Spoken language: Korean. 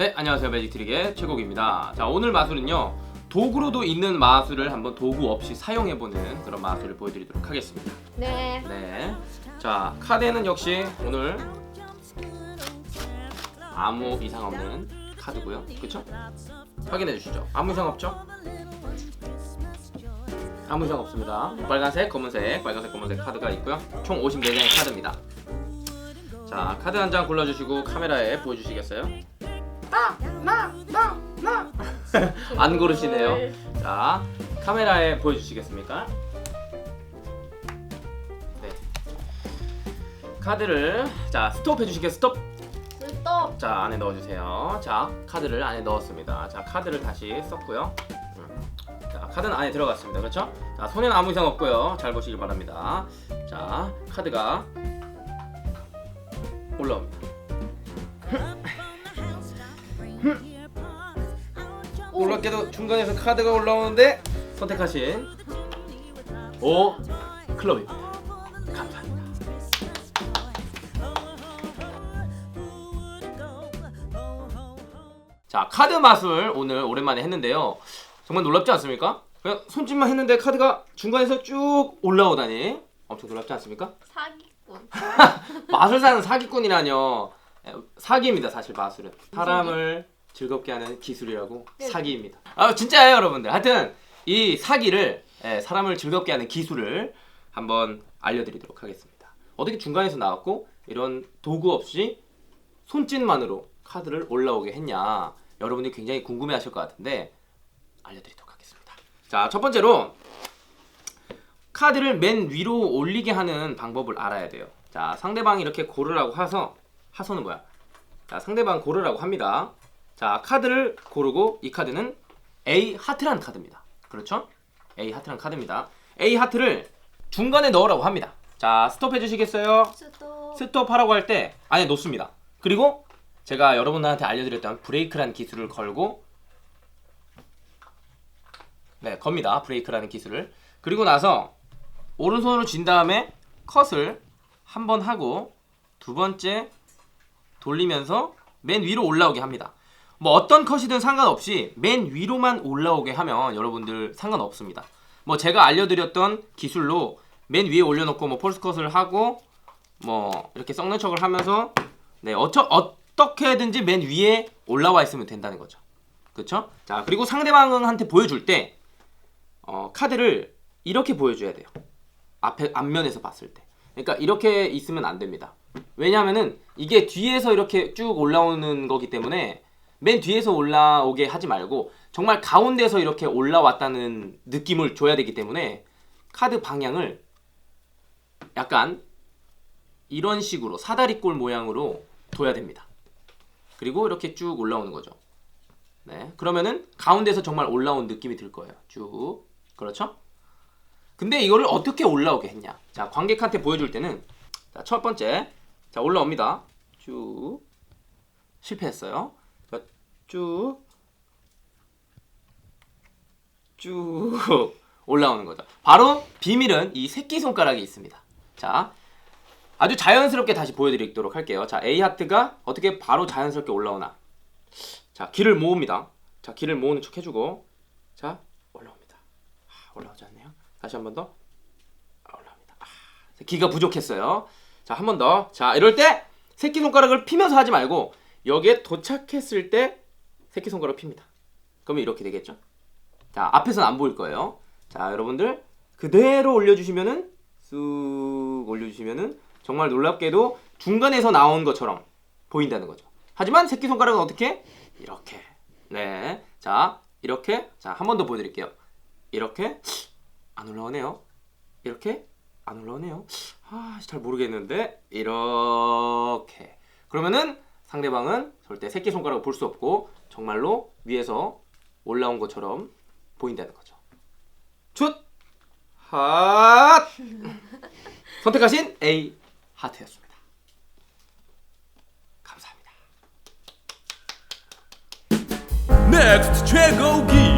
네, 안녕하세요. 매직트릭의 최국입니다. 자, 오늘 마술은요. 도구로도 있는 마술을 한번 도구 없이 사용해보는 그런 마술을 보여드리도록 하겠습니다. 네. 네. 자, 카드에는 역시 오늘 아무 이상 없는 카드고요. 그쵸? 확인해 주시죠. 아무 이상 없죠? 아무 이상 없습니다. 빨간색, 검은색, 빨간색, 검은색 카드가 있고요. 총 54장의 카드입니다. 자, 카드 한 장 골라주시고 카메라에 보여주시겠어요? 나! 나! 나! 나! 안 고르시네요. 자, 카메라에 보여주시겠습니까? 네. 카드를 자 스톱 해주시겠어요? 스톱. 스톱. 자 안에 넣어주세요. 자 카드를 안에 넣었습니다. 자 카드를 다시 썼고요. 음. 자 카드는 안에 들어갔습니다. 그렇죠? 자 손에는 아무 이상 없고요. 잘 보시길 바랍니다. 자 카드가 올라옵니다. 놀랍게도 중간에서 카드가 올라오는데 선택하신 오 클럽입니다. 감사합니다. 자 카드 마술 오늘 오랜만에 했는데요. 정말 놀랍지 않습니까? 그냥 손짓만 했는데 카드가 중간에서 쭉 올라오다니 엄청 놀랍지 않습니까? 사기꾼. 마술사는 사기꾼이라뇨. 에, 사기입니다 사실 마술은 사람을 즐겁게 하는 기술이라고 네. 사기입니다. 아 진짜예요 여러분들. 하여튼 이 사기를 에, 사람을 즐겁게 하는 기술을 한번 알려드리도록 하겠습니다. 어떻게 중간에서 나왔고 이런 도구 없이 손짓만으로 카드를 올라오게 했냐 여러분이 굉장히 궁금해하실 것 같은데 알려드리도록 하겠습니다. 자 첫 번째로 카드를 맨 위로 올리게 하는 방법을 알아야 돼요. 자, 상대방이 이렇게 고르라고 해서 하소는 뭐야? 자, 상대방 고르라고 합니다. 자, 카드를 고르고 이 카드는 A 하트라는 카드입니다. 그렇죠? A 하트라는 카드입니다. A 하트를 중간에 넣으라고 합니다. 자, 스톱 해주시겠어요? 스톱. 스톱하라고 할 때 안에 놓습니다. 그리고 제가 여러분들한테 알려드렸던 브레이크라는 기술을 걸고 네 겁니다. 브레이크라는 기술을 그리고 나서 오른손으로 쥔 다음에 컷을 한 번 하고 두 번째 돌리면서 맨 위로 올라오게 합니다. 뭐 어떤 컷이든 상관없이 맨 위로만 올라오게 하면 여러분들 상관없습니다. 뭐 제가 알려드렸던 기술로 맨 위에 올려놓고 뭐 폴스 컷을 하고 뭐 이렇게 썩는 척을 하면서 네 어쩌, 어떻게든지 맨 위에 올라와 있으면 된다는 거죠. 그렇죠? 자 그리고 상대방한테 보여줄 때 어, 카드를 이렇게 보여줘야 돼요. 앞에 앞면에서 봤을 때. 그러니까 이렇게 있으면 안 됩니다. 왜냐하면은 이게 뒤에서 이렇게 쭉 올라오는 거기 때문에 맨 뒤에서 올라오게 하지 말고 정말 가운데서 이렇게 올라왔다는 느낌을 줘야 되기 때문에 카드 방향을 약간 이런 식으로 사다리꼴 모양으로 둬야 됩니다. 그리고 이렇게 쭉 올라오는 거죠. 네. 그러면은 가운데서 정말 올라온 느낌이 들 거예요. 쭉. 그렇죠? 근데 이거를 어떻게 올라오게 했냐? 자, 관객한테 보여줄 때는 자, 첫 번째. 자, 올라옵니다. 쭉. 실패했어요. 자, 쭉. 쭉 올라오는 거죠. 바로 비밀은 이 새끼손가락이 있습니다. 자, 아주 자연스럽게 다시 보여드리도록 할게요. 자, A 하트가 어떻게 바로 자연스럽게 올라오나. 자, 기를 모읍니다. 자, 기를 모으는 척 해주고, 자, 올라옵니다. 아, 올라오지 않네요. 다시 한 번 더. 아, 올라옵니다. 아, 기가 부족했어요. 자, 한 번 더. 자, 이럴 때 새끼손가락을 피면서 하지 말고 여기에 도착했을 때 새끼손가락 핍니다. 그러면 이렇게 되겠죠? 자, 앞에서는 안 보일 거예요. 자, 여러분들 그대로 올려주시면은 쑥 올려주시면은 정말 놀랍게도 중간에서 나온 것처럼 보인다는 거죠. 하지만 새끼손가락은 어떻게? 이렇게. 네. 자, 이렇게. 자, 한 번 더 보여드릴게요. 이렇게. 안 올라오네요. 이렇게. 안 올라오네요. 아, 잘 모르겠는데. 이렇게. 그러면은 상대방은 절대 새끼손가락을 볼 수 없고 정말로 위에서 올라온 것처럼 보인다는 거죠. 슛! 핫! 선택하신 A 하트였습니다. 감사합니다. 넥스트 최고기